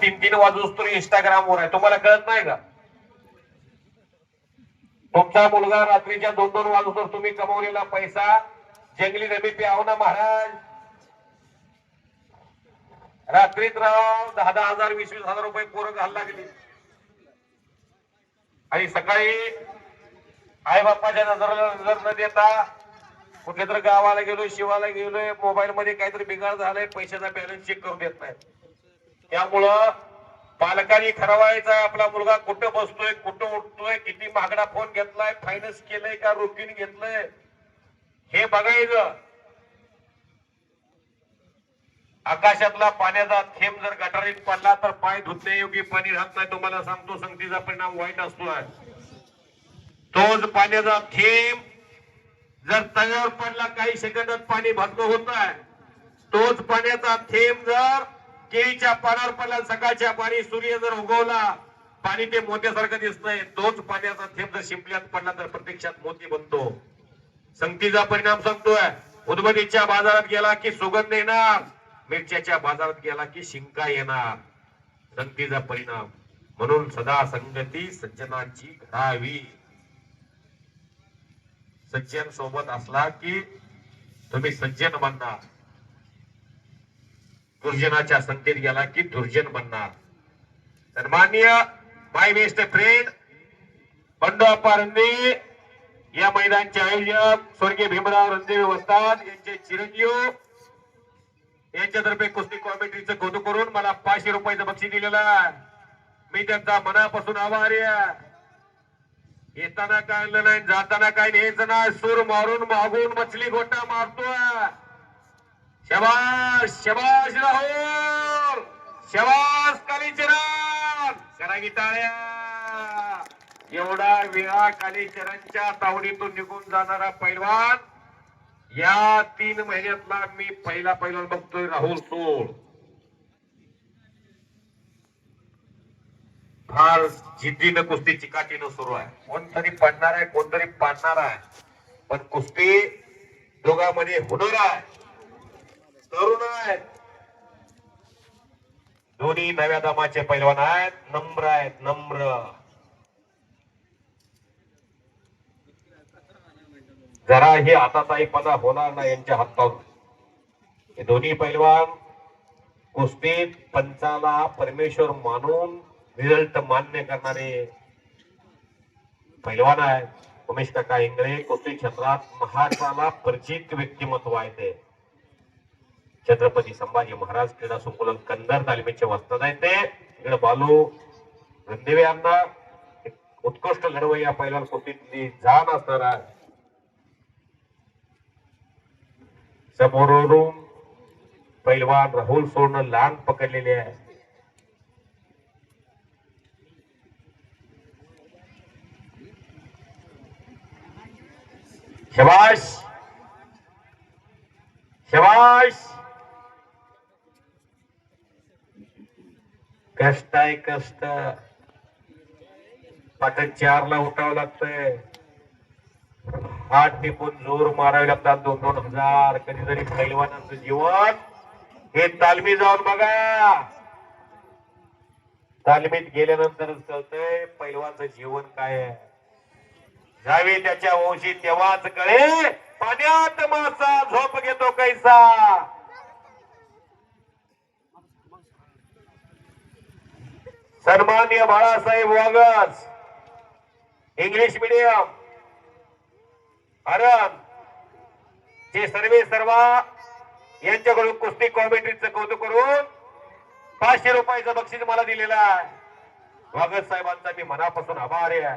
तीन तीन वाजूस तर इंस्टाग्राम वर आहे. तुम्हाला कळत नाही का? तुमचा मुलगा रात्रीच्या दोन दोन वाजूस तुम्ही कमवलेला पैसा जंगली रमी प्याव ना महाराज. रात्रीत राव दहा दहा हजार वीस वीस हजार रुपये पोरं घालला गेली आणि सकाळी आई बाप्पाच्या नजर नजर न देता कुठल्या तर गावाला गेलोय शिवाला गेलोय मोबाईल मध्ये काहीतरी बिघाड झालाय पैशाचा बॅलन्स चेक करून देत नाही त्यामुळं पालकांनी ठरवायचा आपला मुलगा कुठं बसतोय कुठं उठतोय किती महागडा फोन घेतलाय फायनान्स केलंय का रुपीन घेतलंय? हे बघायचं. आकाशातला पाण्याचा थेंब जर गटारीत पडला तर पाय धुतण्यायोग्य पाणी राहत नाही. तुम्हाला सांगतो संगतीचा परिणाम वाईट असतोय तोच पाण्याचा थेंब जर तव्यावर पडला काही सेकंदात पाणी भरणं होत आहे तोच पाण्याचा थेंब जर केळीच्या पानावर पडला. सकाळच्या पाणी सूर्य जर उगवला पाणी ते मोत्यासारखं दिसतंय. तोच पाण्याचा थेंब जर शिंपल्यात पडला तर प्रत्यक्षात मोती बनतो. संगतीचा परिणाम सांगतोय. उदबत्तीच्या बाजारात गेला की सुगंध येणार. मिरच्याच्या बाजारात गेला की शिंका येणार. संगतीचा परिणाम. म्हणून सदा संगती सज्जनाची घडावी. सज्जन सोबत असला की तुम्ही सज्जन बनणार. दुर्जनाच्या संगतीत गेला की दुर्जन बनणार. सन्मान्य my best friend Bandu Appa या मैदानचे आयोजक स्वर्गीय भीमराव रणदेवी वस्ताद यांचे चिरंजीव यांच्यातर्फे कुस्ती कॉमेंट्रीचं कौतुक करून मला पाचशे रुपयाचं बक्षीस दिलेलं मी त्यांचा मनापासून आभारी येताना काय आणलं नाही जाताना काय न्यायचं नाही सूर मारून मागून मछली गोटा मारतोय. शबाश शबाश लाहोर शबाश कालीचरण करा की टाळ्या. एवढा वेळा कालीचरणच्या तावडीतून निघून जाणारा पैलवान या तीन महिन्यातला मी पहिला पैलवान बघतोय राहुल सोड फार जिद्दीनं कुस्ती चिकाटीनं सुरू आहे. कोणतरी पडणार आहे कोणतरी पाडणार आहे. पण कुस्ती दोघांमध्ये होणार आहे. तरुण आहेत. दोन्ही नव्या दमाचे पैलवान आहेत. नम्र आहेत. नम्र. जरा हे हाताचाहीपणा होणार नाही यांच्या हातावर. हे दोन्ही पैलवान कुस्तीत पंचाला परमेश्वर मानून रिझल्ट मान्य करणारे पैलवान आहेत. उमेश काका इंगळे कुस्ती क्षेत्रात महाराष्ट्राला परिचित व्यक्तिमत्व आहे ते. छत्रपती संभाजी महाराज क्रीडा संकुलन कंदर तालमीचे वस्ताद आहे ते. इकडे बालू रणदेवे यांना उत्कृष्ट घडवई या पहिल्या कृतीतली जाण असणार समोरून पैलवान राहुल सोडणं लहान पकडलेले आहे. शबाश शबाश कष्ट आहे कष्ट पाटण चारला उठावं लागतंय. हात टिपून जोर मारावे लागतात. दोन दोन हजार. कधीतरी पैलवानांचं जीवन. हे तालमी जाऊन बघा. तालमीत गेल्यानंतरच कळतंय पैलवानचं जीवन काय आहे. जावे त्याच्या वंशी तेव्हाच कळे पाण्यात मासा झोप घेतो कैसा. सन्मान्य बाळासाहेब वागस. इंग्लिश मीडियम अरण जे सर्वे सर्वा यांच्याकडून कुस्ती कॉमेंट्रीचं कौतुक करून पाचशे रुपयाचं बक्षीस मला दिलेलं आहे. वागत साहेबांचा मी मनापासून आभारी आहे.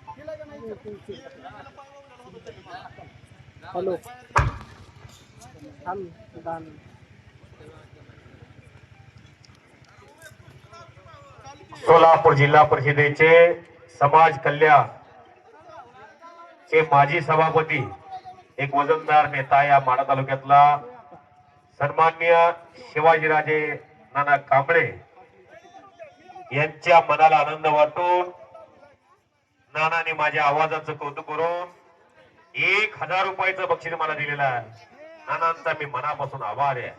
हॅलो. थांब दहा सोलापूर जिल्हा परिषदेचे समाज कल्याण चे माजी सभापती एक वजनदार नेता या माडा तालुक्यातला सन्मान्य शिवाजीराजे नाना कांबळे यांच्या मनाला आनंद वाटून नानाने माझ्या आवाजाचं कौतुक करून एक हजार रुपयाचं बक्षीस मला दिलेलं आहे. नानांचा मी मनापासून आभार आहे.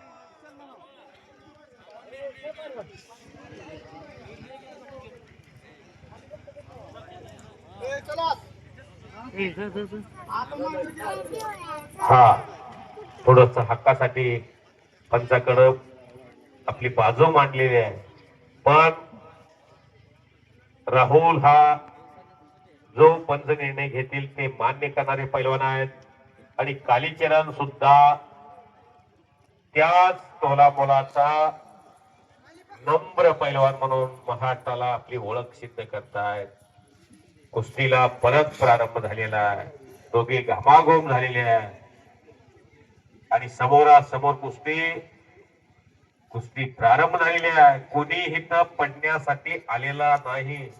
हा थोडस हक्कासाठी पंचाकडं आपली बाजू मांडलेली आहे. पण राहुल हा जो पंच निर्णय घेतील ते मान्य करणारे पैलवान आहेत. आणि कालीचरण सुद्धा त्याच टोलामोलाचा नम्र पैलवान म्हणून महाराष्ट्राला आपली ओळख सिद्ध करतायत. कुस्तीला परत प्रारंभ झालेला आहे. दोघे घामाघूम झालेले आहे आणि समोरासमोर कुस्ती कुस्ती प्रारंभ झालेली आहे. कोणी इथं पडण्यासाठी आलेला नाही.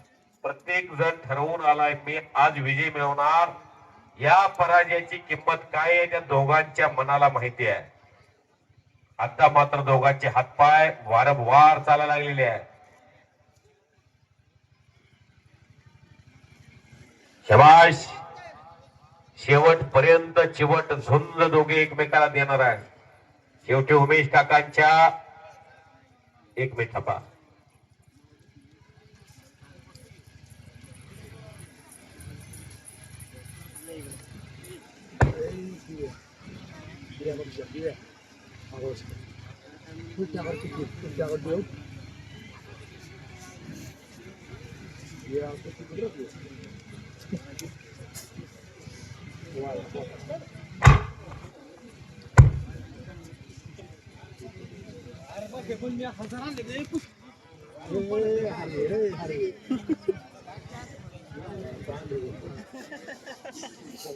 प्रत्येक जण ठरवून आलाय मी आज विजय मिळवणार. या पराजयाची किंमत काय आहे त्या दोघांच्या मनाला माहिती आहे. आता मात्र दोघांचे हातपाय वारंवार चालायला लागलेले आहे शबाश शेवटपर्यंत चिवट झुंज दोघे एकमेकाला देणार आहे शेवटी उमेश काकांच्या एक मिनिट بيها مرجع بيها عروسك كنت أغلب كيف كنت أغلب يوم يا كنت أغلب عرفك يقول يا حسنان لك ليكم إيه يا حبيبي إيه يا حبيبي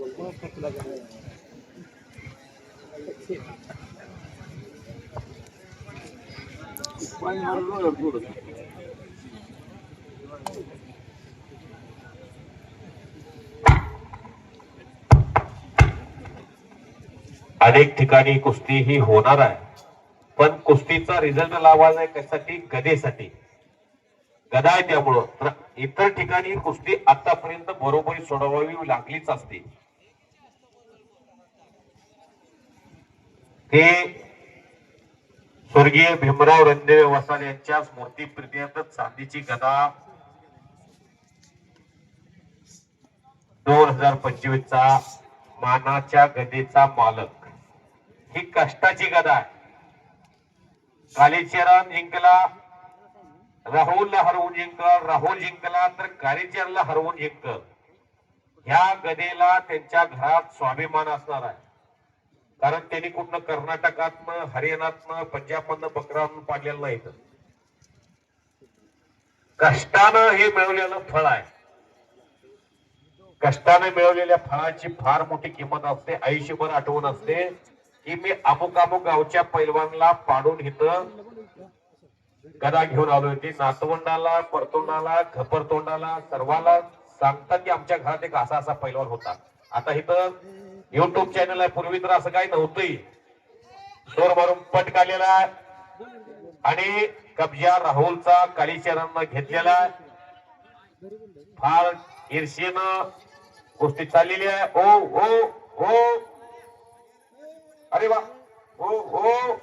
والله قتلك अनेक ठिकाणी कुस्ती ही होणार आहे. पण कुस्तीचा रिझल्ट लावायचा आहे कशासाठी गदेसाठी. गदा आहे त्यामुळं. तर इतर ठिकाणी कुस्ती आतापर्यंत बरोबरी सोडवावी लागलीच असते. ते स्वर्गीय भीमराव रणदेव वसाल यांच्या स्मृती प्रित्यर्थ चांदीची गदा दोन हजार पंचवीस चा मानाच्या गदेचा मालक. ही कष्टाची गदा आहे. कालीचरण जिंकला राहुलला हरवून जिंकल राहुल जिंकला तर कालीचरणला हरवून जिंकल. ह्या गदेला त्यांच्या घरात स्वाभिमान असणार आहे. कारण त्यांनी कुठनं कर्नाटकातनं हरियाणातनं पंजाबमधनं बकरा पाडलेलं नाही कष्टानं हे मिळवलेलं फळ आहे. कष्टाने मिळवलेल्या फळाची फार मोठी किंमत असते. आयुष्यभर आठवण असते की मी अमुक अमुक गावच्या पैलवानला पाडून इथं गदा घेऊन आलो होती नातवंडाला परतोंडाला खपरतोंडाला सर्वाला सांगतात की आमच्या घरात एक असा असा पैलवान होता. आता इथं युट्यूब चॅनल आहे. पूर्वी तर असं काही नव्हतंही. सोर मारून पट काढलेला आहे. आणि कब्जा राहुलचा कालीचरणनं घेतलेला आहे. फार ईर्षेनं गोष्टी चाललेली आहे. ओ ओ ओ. अरे वा. ओ ओ.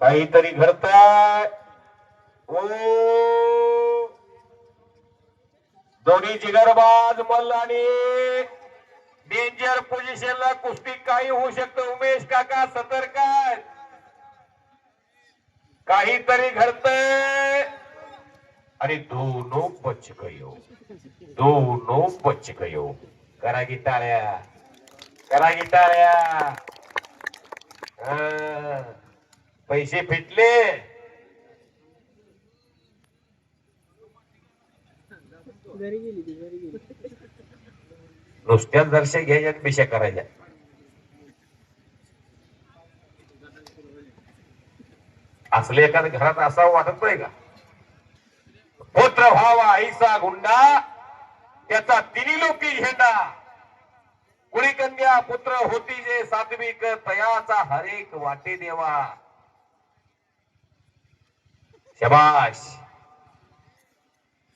काहीतरी घडतंय. ओ. दोन्ही जिगरबाज मल्ल आणि डेंजर पोझिशनला कुस्ती काही होऊ शकतं. उमेश काका सतर्क काहीतरी घडतंय. आणि दोनो बच गयो दोनो बच गयो करा की टाळ्या करा की टाळ्या पैसे फिटले. घरी गेली ती घरी गेली. नुसत्याच दर्शन घ्यायच्या आणि पिशा करायच्या. असले एखाद्या घरात असावं वाटत नाही का? पुत्र व्हावा आईचा गुंडा त्याचा तिन्ही लोकी झेंडा. कुणी कन्या पुत्र होती जे सात्विक तयाचा हरेक वाटे देवा शबाश!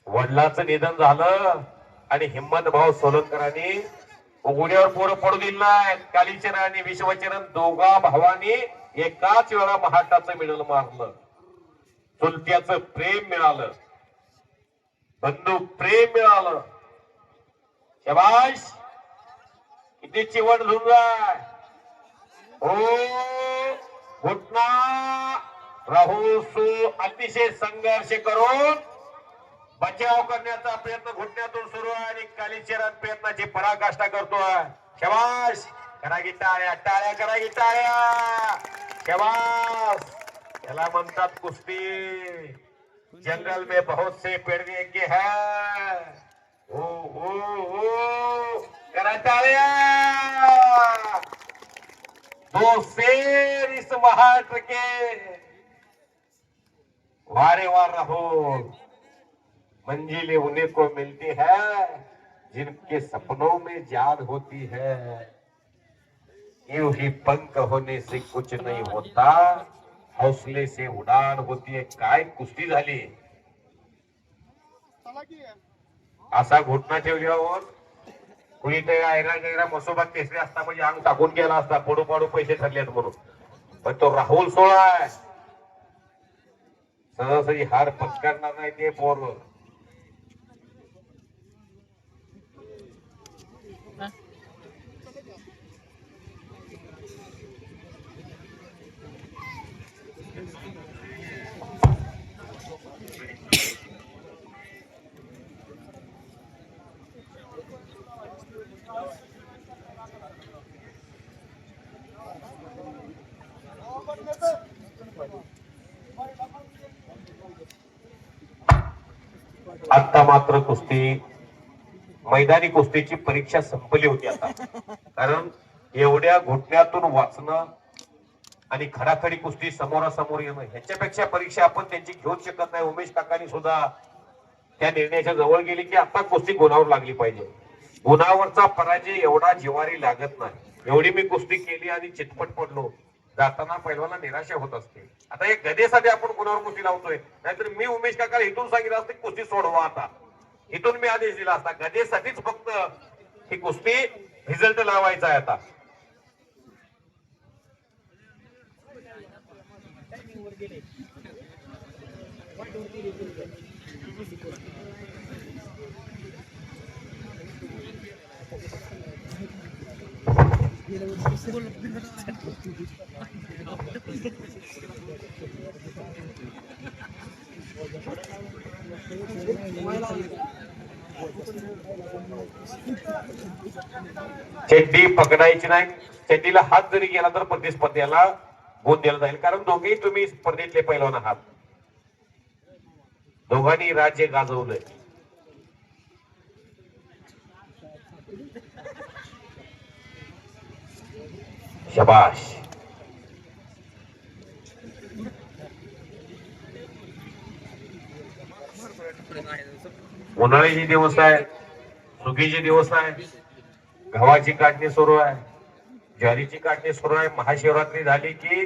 वडिलाचं निधन झालं आणि हिम्मत भाऊ सोलंकरांनी उघड्यावर पोरं पडू दिलं नाही कालीचरण आणि विश्वचरण दोघा भावांनी एकाच वेळा महाटाचं मिळल मारलं. चुलत्याच प्रेम मिळालं. बंधू प्रेम मिळालं. शबाश किती चिवट झुंजाय हो घुटना राहू सु अतिशय संघर्ष करून बचाव करण्याचा प्रयत्न घुटण्यातून सुरू आहे आणि कालीचरण प्रयत्नाची पराकाष्ठा करतोय. शबाश करा की टाळ्या टाळ्या करा की टाळ्या शबाश याला म्हणतात कुस्ती. जंगल में बहुत से पेड़वे के है. ओ ओ ओ करा टाळ्या! दो शेर इस महाट के। वारे वार रहो। मंजिलें उन्हीं को मिलती है, जिनके सपनों में याद होती है। यूँ ही पंख होने से कुछ नहीं होता, हौसले से उडान होती है। काय कुस्ती झाली? असा घुटना ठेवल्यावर कुणी ते आयरा गैरा मसोबा केसरी असता म्हणजे अंग टाकून गेला असता, पडू पाडू पैसे ठरलेत म्हणून. पण तो राहुल सोळा सहजही हार पत्करणार नाही ते पोर. आता मात्र कुस्ती मैदानी कुस्तीची परीक्षा संपली होती आता. कारण एवढ्या घुटण्यातून वाचणं आणि खडाखडी कुस्ती समोरासमोर येणं ह्याच्यापेक्षा परीक्षा आपण त्यांची घेऊच शकत नाही. उमेश काकानी सुद्धा त्या निर्णयाच्या जवळ गेली की आता कुस्ती गुणावर लागली पाहिजे. गुणावरचा पराजय एवढा जिवारी लागत नाही. एवढी मी कुस्ती केली आणि चितपट पडलो. जाताना पहिलवाना निराशा होत असते. आता हे गदेसाठी आपण कुणावर कुस्ती लावतोय? नाहीतर मी उमेश काका इथून सांगितलं असतं की कुस्ती सोडवा आता. इथून मी आदेश दिला असता. गदेसाठीच फक्त ही कुस्ती रिझल्ट लावायचा आहे आता. चड्डी पकडायची नाही. चड्डीला हात जरी गेला तर प्रतिस्पर्ध्याला गुण दिला जाईल. कारण दोघेही तुम्ही स्पर्धेतले पैलवान आहात. दोघांनी राज्य गाजवलंय. शबाश उन्हाळ्याचे दिवस आहे सुगीचे दिवस आहे गव्हाची काढणी सुरू आहे ज्वारीची काढणी सुरू आहे. महाशिवरात्री झाली की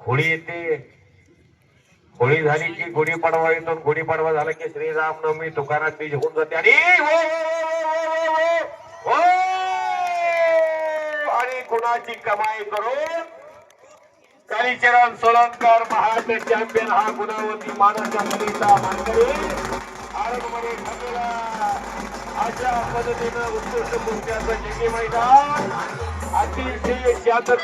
होळी येते. होळी झाली की गुढीपाडवा येतो. गुढीपाडवा झाला की श्रीरामनवमी दुकानात बीज होऊन जाते. आणि हो, हो, हो, हो, हो, हो. आणि कुणाची कमाई करून कालीचरण सोलंकर महाराष्ट्र चॅम्पियन हा गुणावती मानाच्या मुलीचा मानकरी आरोग्यमध्ये ठरलेला अशा पद्धतीनं उत्कृष्ट कुस्त्याचं जंगी मैदान. अतिशय शांतते